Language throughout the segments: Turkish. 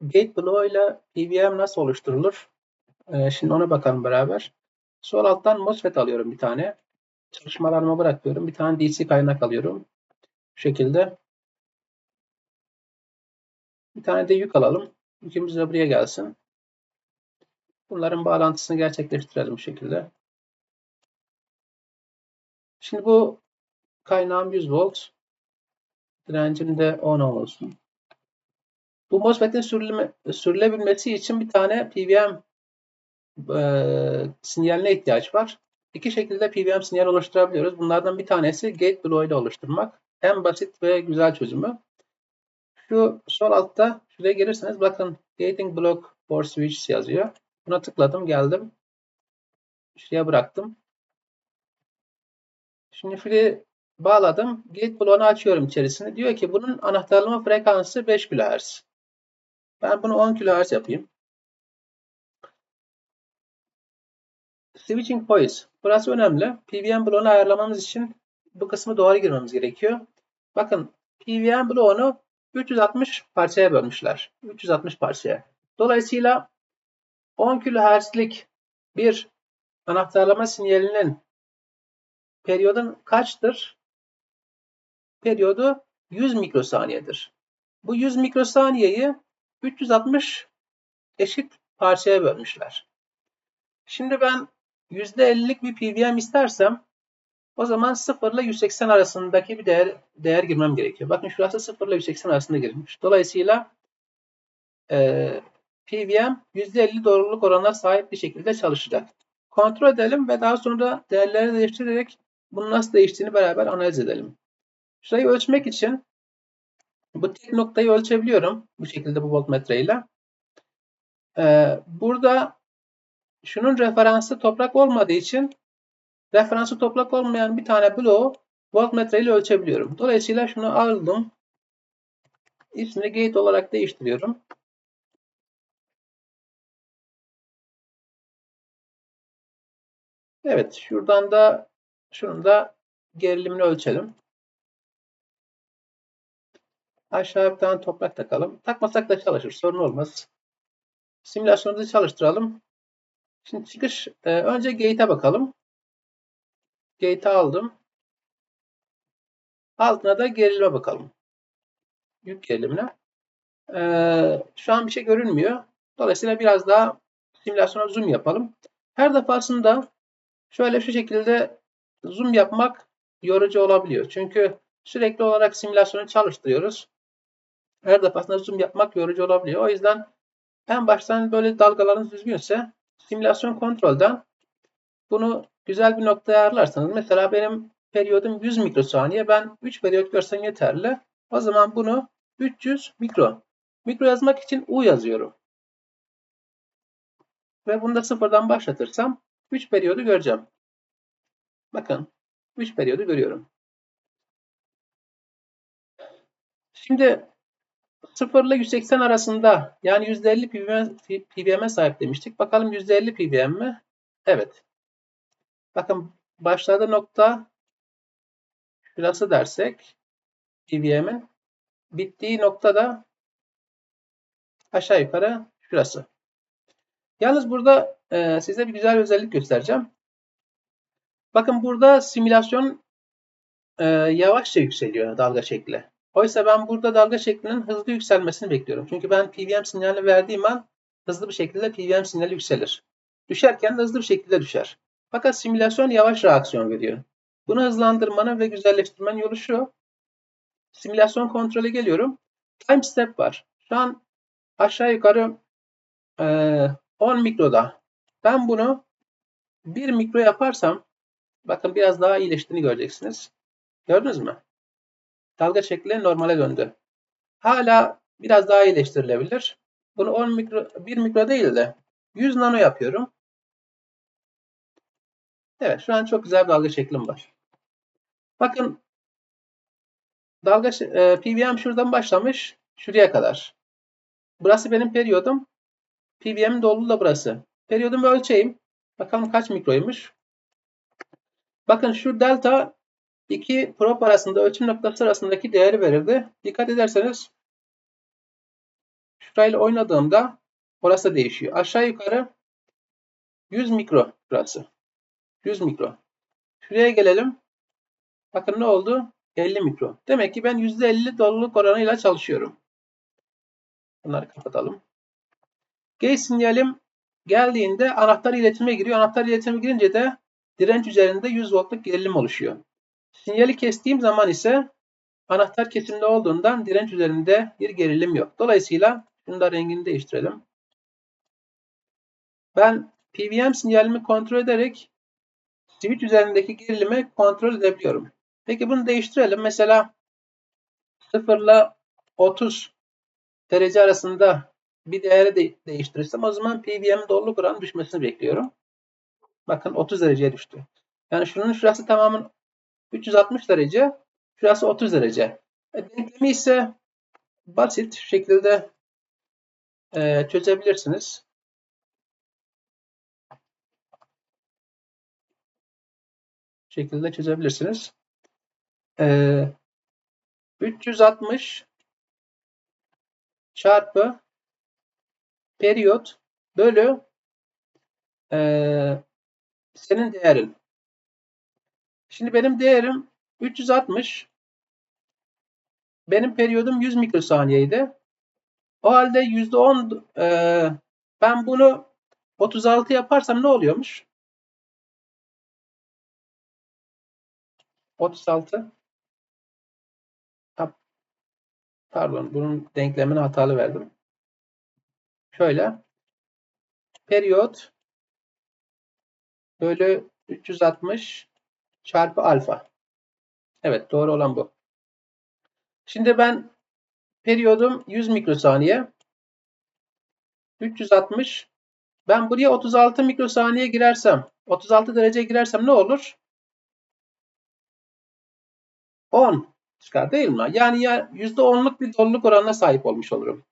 Gate bloğu ile PWM nasıl oluşturulur? Ee, şimdi ona bakalım beraber. Sol alttan MOSFET alıyorum bir tane. Çalışmalarıma bırakıyorum. Bir tane DC kaynak alıyorum. Bu şekilde. Bir tane de yük alalım. Yükümüz de buraya gelsin. Bunların bağlantısını gerçekleştirelim bu şekilde. Şimdi bu kaynağım 100 volt. Direncim de 10 ohm olsun. Bu MOSFET'in sürülme, sürülebilmesi için bir tane PWM e, sinyaline ihtiyaç var. İki şekilde PWM sinyal oluşturabiliyoruz. Bunlardan bir tanesi gate bloğu ile oluşturmak. En basit ve güzel çözümü. Şu sol altta şuraya gelirseniz bakın gating block for switch yazıyor. Buna tıkladım geldim. Şuraya bıraktım. Şimdi şuraya bağladım. Gate bloğunu açıyorum içerisinde. Diyor ki bunun anahtarlama frekansı 5 kHz. Ben bunu 10 kHz yapayım. Switching points. Burası önemli. PWM bloğunu ayarlamamız için bu kısmı doğru girmemiz gerekiyor. Bakın PWM bloğunu 360 parçaya bölmüşler. 360 parçaya. Dolayısıyla 10 kHz'lik bir anahtarlama sinyalinin periyodun kaçtır? Periyodu 100 mikrosaniyedir. Bu 100 mikrosaniyeyi 360 eşit parçaya bölmüşler. Şimdi ben %50'lik bir PWM istersem o zaman 0 ile 180 arasındaki bir değer, değer girmem gerekiyor. Bakın şurası 0 ile 180 arasında girilmiş. Dolayısıyla e, PWM %50 doğruluk oranına sahip bir şekilde çalışacak. Kontrol edelim ve daha sonra değerleri değiştirerek bunu nasıl değiştiğini beraber analiz edelim. Şurayı ölçmek için bu tek noktayı ölçebiliyorum. Bu şekilde bu voltmetre ile. Ee, burada şunun referansı toprak olmadığı için referansı toprak olmayan bir tane bloğu voltmetre ile ölçebiliyorum. Dolayısıyla şunu aldım. İsmini gate olarak değiştiriyorum. Evet, şuradan da şunun da gerilimini ölçelim. Aşağı bir toprak takalım. Takmasak da çalışır. Sorun olmaz. Simülasyonumuzu çalıştıralım. Şimdi çıkış e, önce gate'e bakalım. Gate'i aldım. Altına da gerilime bakalım. Yük gerilimine. Ee, şu an bir şey görünmüyor. Dolayısıyla biraz daha simülasyona zoom yapalım. Her defasında şöyle şu şekilde zoom yapmak yorucu olabiliyor. Çünkü sürekli olarak simülasyonu çalıştırıyoruz. Her defasında zoom yapmak yorucu olabiliyor. O yüzden en baştan böyle dalgalarınız düzgünse simülasyon kontrolden bunu güzel bir noktaya ayarlarsanız mesela benim periyodum 100 mikrosaniye ben 3 periyot görsem yeterli. O zaman bunu 300 mikro. Mikro yazmak için U yazıyorum. Ve bunu da sıfırdan başlatırsam 3 periyodu göreceğim. Bakın 3 periyodu görüyorum. Şimdi 0 ile 180 arasında yani %50 PBM, PBM'e sahip demiştik. Bakalım %50 PBM mi? Evet. Bakın başladığı nokta şurası dersek PBM'in bittiği nokta da aşağı yukarı şurası. Yalnız burada e, size bir güzel özellik göstereceğim. Bakın burada simülasyon e, yavaşça yükseliyor dalga şekli. Oysa ben burada dalga şeklinin hızlı yükselmesini bekliyorum. Çünkü ben PWM sinyali verdiğim an hızlı bir şekilde PWM sinyali yükselir. Düşerken de hızlı bir şekilde düşer. Fakat simülasyon yavaş reaksiyon veriyor. Bunu hızlandırmanın ve güzelleştirmenin yolu şu. Simülasyon kontrole geliyorum. Time step var. Şu an aşağı yukarı e, 10 mikroda. Ben bunu 1 mikro yaparsam bakın biraz daha iyileştiğini göreceksiniz. Gördünüz mü? Dalga şekli normale döndü. Hala biraz daha iyileştirilebilir. Bunu 10 mikro, 1 mikro değil de 100 nano yapıyorum. Evet şu an çok güzel bir dalga şeklim var. Bakın dalga e, PWM şuradan başlamış şuraya kadar. Burası benim periyodum. PWM dolu da burası. Periyodumu ölçeyim. Bakalım kaç mikroymuş. Bakın şu delta iki prop arasında ölçüm noktası arasındaki değeri verirdi. Dikkat ederseniz Şurayla oynadığımda orası değişiyor. Aşağı yukarı 100 mikro burası. 100 mikro. Şuraya gelelim. Bakın ne oldu? 50 mikro. Demek ki ben %50 doluluk oranıyla çalışıyorum. Bunları kapatalım. Gate sinyalim geldiğinde anahtar iletime giriyor. Anahtar iletime girince de direnç üzerinde 100 voltluk gerilim oluşuyor. Sinyali kestiğim zaman ise anahtar kesimde olduğundan direnç üzerinde bir gerilim yok. Dolayısıyla şunu da rengini değiştirelim. Ben PWM sinyalimi kontrol ederek switch üzerindeki gerilimi kontrol edebiliyorum. Peki bunu değiştirelim. Mesela 0 ile 30 derece arasında bir değeri de değiştirirsem o zaman PWM doluluk oranı düşmesini bekliyorum. Bakın 30 dereceye düştü. Yani şunun şurası tamamen 360 derece, şurası 30 derece. E, denklemi ise basit şekilde e, çözebilirsiniz. şekilde çözebilirsiniz. E, 360 çarpı periyot bölü e, senin değerin. Şimdi benim değerim 360. Benim periyodum 100 mikrosaniyeydi. O halde %10 e, ben bunu 36 yaparsam ne oluyormuş? 36 pardon bunun denklemini hatalı verdim. Şöyle periyot bölü 360 çarpı alfa. Evet doğru olan bu. Şimdi ben periyodum 100 mikrosaniye. 360. Ben buraya 36 mikrosaniye girersem, 36 derece girersem ne olur? 10 çıkar değil mi? Yani ya %10'luk bir doluluk oranına sahip olmuş olurum.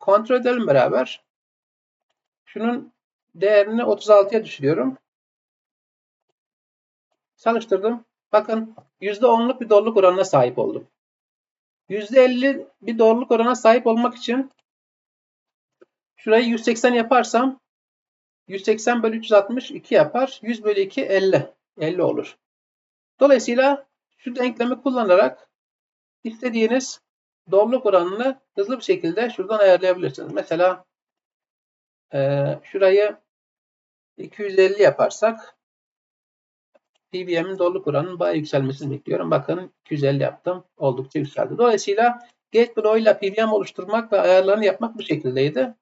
Kontrol edelim beraber. Şunun değerini 36'ya düşürüyorum. Çalıştırdım. Bakın %10'luk bir doluluk oranına sahip oldum. %50 bir doğruluk oranına sahip olmak için şurayı 180 yaparsam 180 bölü 360 2 yapar. 100 bölü 2 50. 50 olur. Dolayısıyla şu denklemi kullanarak istediğiniz doğruluk oranını hızlı bir şekilde şuradan ayarlayabilirsiniz. Mesela e, şurayı 250 yaparsak PVM'in doluluk oranının bayağı yükselmesini bekliyorum. Bakın 250 yaptım. Oldukça yükseldi. Dolayısıyla GateBlow ile PVM oluşturmak ve ayarlarını yapmak bu şekildeydi.